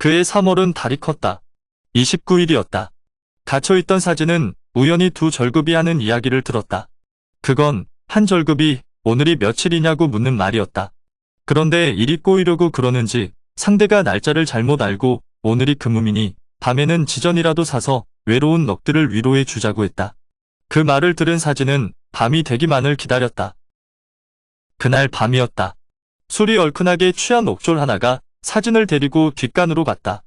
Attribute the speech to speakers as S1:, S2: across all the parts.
S1: 그의 3월은 달이 컸다. 29일이었다. 갇혀있던 사진은 우연히 두 절급이 하는 이야기를 들었다. 그건 한 절급이 오늘이 며칠이냐고 묻는 말이었다. 그런데 일이 꼬이려고 그러는지 상대가 날짜를 잘못 알고 오늘이 금음이니 밤에는 지전이라도 사서 외로운 넋들을 위로해 주자고 했다. 그 말을 들은 사진은 밤이 되기만을 기다렸다. 그날 밤이었다. 술이 얼큰하게 취한 옥졸 하나가 사진을 데리고 뒷간으로 갔다.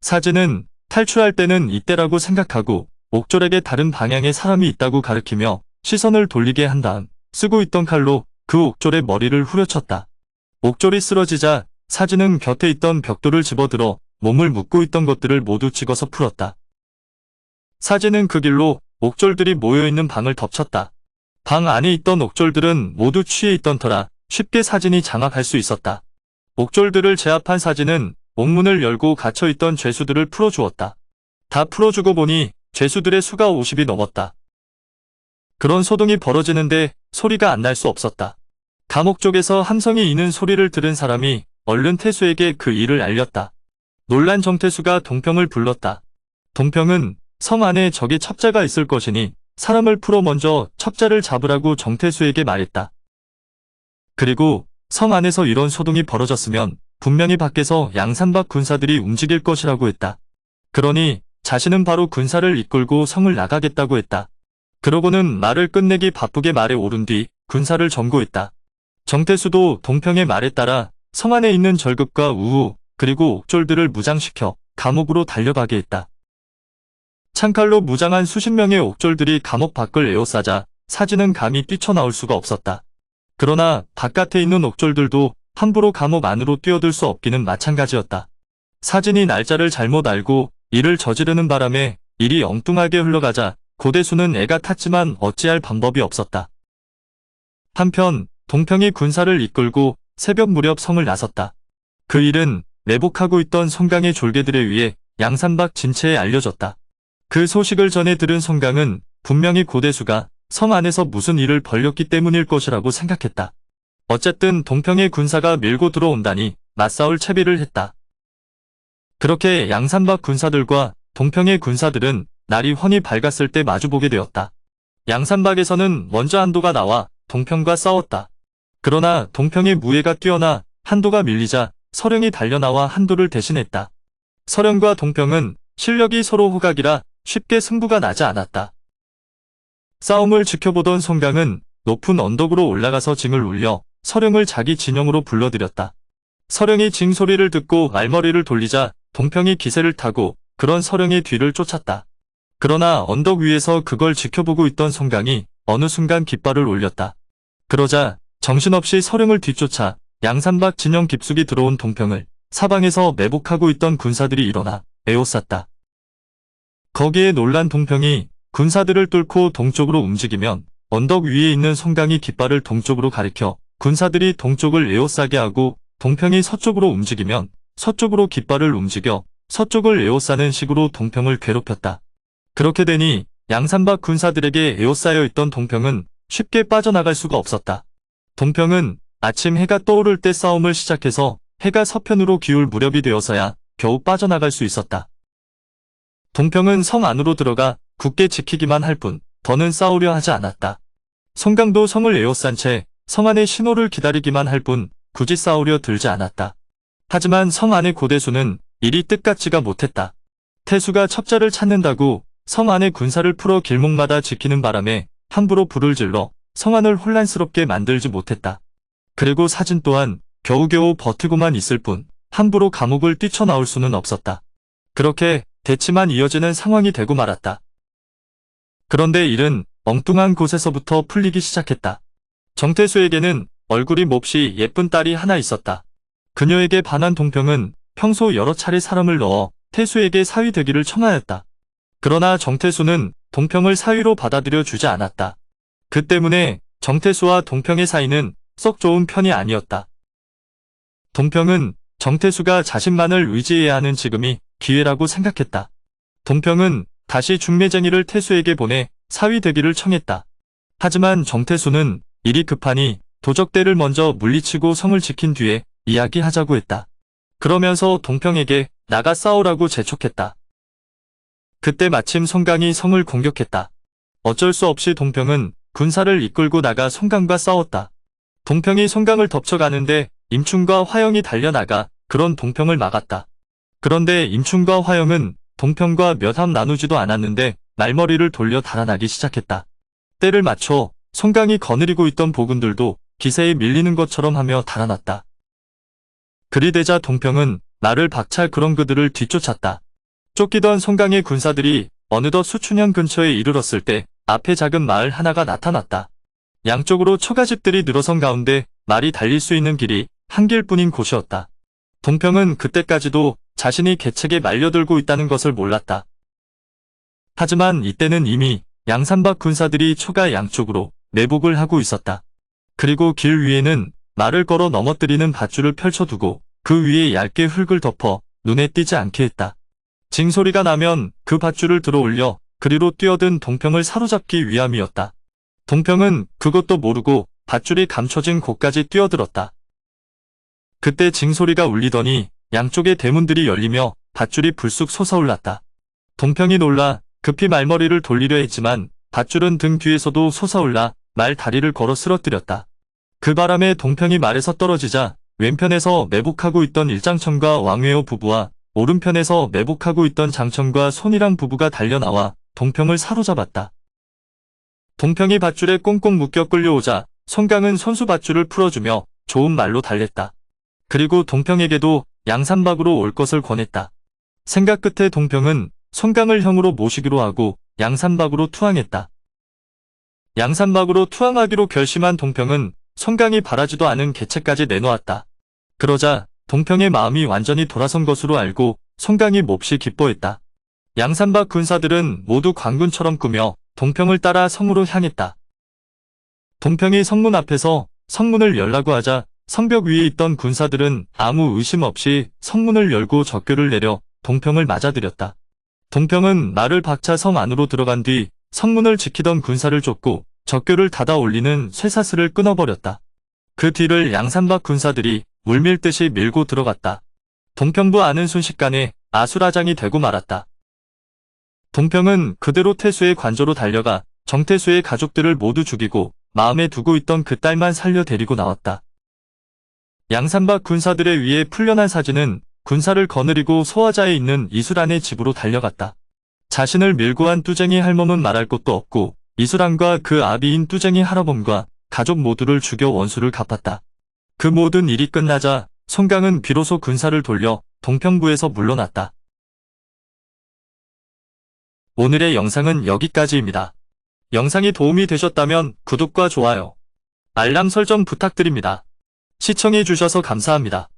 S1: 사진은 탈출할 때는 이때라고 생각하고 옥졸에게 다른 방향에 사람이 있다고 가르치며 시선을 돌리게 한 다음 쓰고 있던 칼로 그 옥졸의 머리를 후려쳤다. 옥졸이 쓰러지자 사진은 곁에 있던 벽돌을 집어들어 몸을 묶고 있던 것들을 모두 찍어서 풀었다. 사진은 그 길로 옥졸들이 모여있는 방을 덮쳤다. 방 안에 있던 옥졸들은 모두 취해 있던 터라 쉽게 사진이 장악할 수 있었다. 옥졸들을 제압한 사진은 옥문을 열고 갇혀있던 죄수들을 풀어주었다. 다 풀어주고 보니 죄수들의 수가 50이 넘었다. 그런 소동이 벌어지는데 소리가 안 날 수 없었다. 감옥 쪽에서 함성이 이는 소리를 들은 사람이 얼른 태수에게 그 일을 알렸다. 놀란 정태수가 동평을 불렀다. 동평은 성 안에 적이 첩자가 있을 것이니 사람을 풀어 먼저 첩자를 잡으라고 정태수에게 말했다. 그리고 성 안에서 이런 소동이 벌어졌으면 분명히 밖에서 양산박 군사들이 움직일 것이라고 했다. 그러니 자신은 바로 군사를 이끌고 성을 나가겠다고 했다. 그러고는 말을 끝내기 바쁘게 말에 오른 뒤 군사를 점거했다. 정태수도 동평의 말에 따라 성 안에 있는 절급과 우우 그리고 옥졸들을 무장시켜 감옥으로 달려가게 했다. 창칼로 무장한 수십 명의 옥졸들이 감옥 밖을 에워싸자 사진은 감히 뛰쳐나올 수가 없었다. 그러나 바깥에 있는 옥졸들도 함부로 감옥 안으로 뛰어들 수 없기는 마찬가지였다. 사진이 날짜를 잘못 알고 이를 저지르는 바람에 일이 엉뚱하게 흘러가자 고대수는 애가 탔지만 어찌할 방법이 없었다. 한편 동평이 군사를 이끌고 새벽 무렵 성을 나섰다. 그 일은 매복하고 있던 송강의 졸개들에 의해 양산박 진체에 알려졌다. 그 소식을 전해 들은 송강은 분명히 고대수가 성 안에서 무슨 일을 벌였기 때문일 것이라고 생각했다. 어쨌든 동평의 군사가 밀고 들어온다니 맞싸울 채비를 했다. 그렇게 양산박 군사들과 동평의 군사들은 날이 훤히 밝았을 때 마주보게 되었다. 양산박에서는 먼저 한도가 나와 동평과 싸웠다. 그러나 동평의 무예가 뛰어나 한도가 밀리자 서령이 달려나와 한도를 대신했다. 서령과 동평은 실력이 서로 호각이라 쉽게 승부가 나지 않았다. 싸움을 지켜보던 송강은 높은 언덕으로 올라가서 징을 울려 서령을 자기 진영으로 불러들였다. 서령이 징 소리를 듣고 말머리를 돌리자 동평이 기세를 타고 그런 서령의 뒤를 쫓았다. 그러나 언덕 위에서 그걸 지켜보고 있던 송강이 어느 순간 깃발을 올렸다. 그러자 정신없이 서령을 뒤쫓아 양산박 진영 깊숙이 들어온 동평을 사방에서 매복하고 있던 군사들이 일어나 에워쌌다. 거기에 놀란 동평이 군사들을 뚫고 동쪽으로 움직이면 언덕 위에 있는 송강이 깃발을 동쪽으로 가리켜 군사들이 동쪽을 에워싸게 하고 동평이 서쪽으로 움직이면 서쪽으로 깃발을 움직여 서쪽을 에워싸는 식으로 동평을 괴롭혔다. 그렇게 되니 양산박 군사들에게 에워싸여 있던 동평은 쉽게 빠져나갈 수가 없었다. 동평은 아침 해가 떠오를 때 싸움을 시작해서 해가 서편으로 기울 무렵이 되어서야 겨우 빠져나갈 수 있었다. 동평은 성 안으로 들어가 굳게 지키기만 할 뿐 더는 싸우려 하지 않았다. 송강도 성을 에워싼 채 성 안의 신호를 기다리기만 할 뿐 굳이 싸우려 들지 않았다. 하지만 성 안의 고대수는 일이 뜻같지가 못했다. 태수가 첩자를 찾는다고 성 안의 군사를 풀어 길목마다 지키는 바람에 함부로 불을 질러 성 안을 혼란스럽게 만들지 못했다. 그리고 사진 또한 겨우겨우 버티고만 있을 뿐 함부로 감옥을 뛰쳐나올 수는 없었다. 그렇게 대치만 이어지는 상황이 되고 말았다. 그런데 일은 엉뚱한 곳에서부터 풀리기 시작했다. 정태수에게는 얼굴이 몹시 예쁜 딸이 하나 있었다. 그녀에게 반한 동평은 평소 여러 차례 사람을 넣어 태수에게 사위 되기를 청하였다. 그러나 정태수는 동평을 사위로 받아들여 주지 않았다. 그 때문에 정태수와 동평의 사이는 썩 좋은 편이 아니었다. 동평은 정태수가 자신만을 의지해야 하는 지금이 기회라고 생각했다. 동평은 다시 중매쟁이를 태수에게 보내 사위 되기를 청했다. 하지만 정태수는 일이 급하니 도적대를 먼저 물리치고 성을 지킨 뒤에 이야기하자고 했다. 그러면서 동평에게 나가 싸우라고 재촉했다. 그때 마침 송강이 성을 공격했다. 어쩔 수 없이 동평은 군사를 이끌고 나가 송강과 싸웠다. 동평이 송강을 덮쳐가는데 임충과 화영이 달려나가 그런 동평을 막았다. 그런데 임충과 화영은 동평과 몇 함 나누지도 않았는데 말머리를 돌려 달아나기 시작했다. 때를 맞춰 송강이 거느리고 있던 보군들도 기세에 밀리는 것처럼 하며 달아났다. 그리 되자 동평은 나를 박찰 그런 그들을 뒤쫓았다. 쫓기던 송강의 군사들이 어느덧 수춘현 근처에 이르렀을 때 앞에 작은 마을 하나가 나타났다. 양쪽으로 초가집들이 늘어선 가운데 말이 달릴 수 있는 길이 한 길뿐인 곳이었다. 동평은 그때까지도 자신이 개책에 말려들고 있다는 것을 몰랐다. 하지만 이때는 이미 양산박 군사들이 초가 양쪽으로 내복을 하고 있었다. 그리고 길 위에는 말을 걸어 넘어뜨리는 밧줄을 펼쳐두고 그 위에 얇게 흙을 덮어 눈에 띄지 않게 했다. 징소리가 나면 그 밧줄을 들어 올려 그리로 뛰어든 동평을 사로잡기 위함이었다. 동평은 그것도 모르고 밧줄이 감춰진 곳까지 뛰어들었다. 그때 징소리가 울리더니 양쪽의 대문들이 열리며 밧줄이 불쑥 솟아올랐다. 동평이 놀라 급히 말머리를 돌리려 했지만 밧줄은 등 뒤에서도 솟아올라 말 다리를 걸어 쓰러뜨렸다. 그 바람에 동평이 말에서 떨어지자 왼편에서 매복하고 있던 일장천과 왕외호 부부와 오른편에서 매복하고 있던 장천과 손이랑 부부가 달려나와 동평을 사로잡았다. 동평이 밧줄에 꽁꽁 묶여 끌려오자 송강은 손수 밧줄을 풀어주며 좋은 말로 달랬다. 그리고 동평에게도 양산박으로 올 것을 권했다. 생각 끝에 동평은 송강을 형으로 모시기로 하고 양산박으로 투항했다. 양산박으로 투항하기로 결심한 동평은 송강이 바라지도 않은 개체까지 내놓았다. 그러자 동평의 마음이 완전히 돌아선 것으로 알고 송강이 몹시 기뻐했다. 양산박 군사들은 모두 관군처럼 꾸며 동평을 따라 성으로 향했다. 동평이 성문 앞에서 성문을 열라고 하자 성벽 위에 있던 군사들은 아무 의심 없이 성문을 열고 적교를 내려 동평을 맞아들였다. 동평은 말을 박차 성 안으로 들어간 뒤 성문을 지키던 군사를 쫓고 적교를 닫아 올리는 쇠사슬을 끊어버렸다. 그 뒤를 양산박 군사들이 물밀듯이 밀고 들어갔다. 동평부 안은 순식간에 아수라장이 되고 말았다. 동평은 그대로 태수의 관저로 달려가 정태수의 가족들을 모두 죽이고 마음에 두고 있던 그 딸만 살려 데리고 나왔다. 양산박 군사들의 위에 풀려난 사진은 군사를 거느리고 소화자에 있는 이수란의 집으로 달려갔다. 자신을 밀고 한 뚜쟁이 할멈은 말할 것도 없고 이수란과 그 아비인 뚜쟁이 할아범과 가족 모두를 죽여 원수를 갚았다. 그 모든 일이 끝나자 송강은 비로소 군사를 돌려 동평부에서 물러났다. 오늘의 영상은 여기까지입니다. 영상이 도움이 되셨다면 구독과 좋아요, 알람 설정 부탁드립니다. 시청해주셔서 감사합니다.